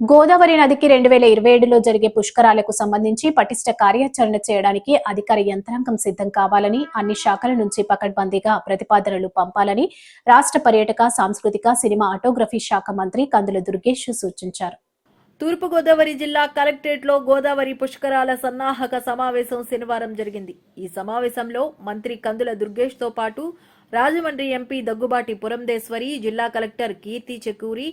గోదావరి నదికి రెండు వేల ఇరవై ఏడులో జరిగే పుష్కరాలకు సంబంధించి పటిష్ట కార్యాచరణ చేయడానికి అధికార యంత్రాంగం సిద్ధం కావాలని అన్ని శాఖల నుంచి పకడ్బందీగా ప్రతిపాదనలు పంపాలని రాష్ట్ర పర్యాటక సాంస్కృతిక సినిమా ఆటోగ్రఫీ శాఖ మంత్రి కందుల దుర్గేష్ సూచించారు. తూర్పుగోదావరి జిల్లా కలెక్టరేట్లో గోదావరి పుష్కరాల సన్నాహక సమావేశం శనివారం జరిగింది. ఈ సమావేశంలో మంత్రి కందుల దుర్గేష్తో పాటు రాజమండ్రి ఎంపీ దగ్గుబాటి పురంధేశ్వరి జిల్లా కలెక్టర్ కీర్తి చెక్కూరి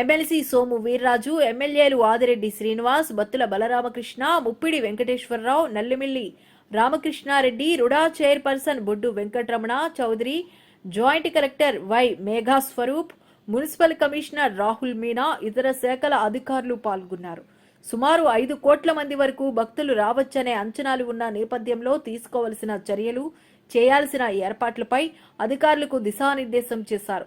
ఎమ్మెల్సీ సోము వీర్రాజు ఎమ్మెల్యేలు Adireddy Srinivas Battula Balaramakrishna Muppidi Venkateswararao Nallamilli Ramakrishnareddy RUDA chairperson Boddu Venkataramana Chowdary joint collector Y Megha Swaroop municipal commissioner Rahul Meena ఇతర శాఖల అధికారులు పాల్గొన్నారు. సుమారు ఐదు కోట్ల మంది వరకు భక్తులు రావచ్చనే అంచనాలు ఉన్న నేపథ్యంలో తీసుకోవలసిన చర్యలు చేయాల్సిన ఏర్పాట్లపై అధికారులకు దిశానిర్దేశం చేశారు.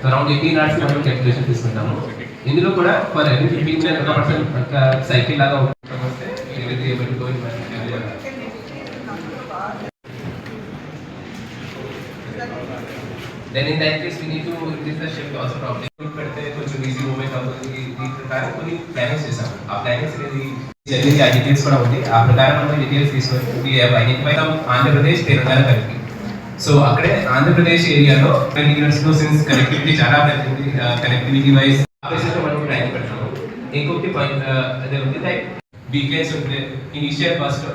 So around 18 hours మనం calculation తీసుకుంటాము ఇందులో కూడా ఫర్ ఎవరీ ఫిఫ్టీన్ మినిట్ ఒక పర్సన్ ఒక సైకిల్ లాగా వస్తే we will be able to go in one area. Then in that case, we need to increase the shift also probably. పెడితే కొంచెం ఈజీ మూమెంట్ అవుతుంది ఈ ప్రకారం కొన్ని ప్లానింగ్స్ చేసాం ఆ ప్లానింగ్స్ అనేది జరిగింది ఆ డీటెయిల్స్ కూడా ఉంది ఆ ప్రకారం మనం డీటెయిల్స్ తీసుకొని we have identified Andhra Pradesh Telangana కలిపి సో అక్కడే ఆంధ్రప్రదేశ్ ఏరియాలో ట్వంటీ ఇయర్స్లో సిన్స్ కనెక్టివిటీ చాలా పెద్దది కనెక్టివిటీ వైజ్ ఆఫీసెస్ మనం ప్లాన్ ఇంకొకటి పాయింట్ అదే ఉంది లైక్ వీకెండ్స్ ఉంటే ఇనిషియల్ ఫస్ట్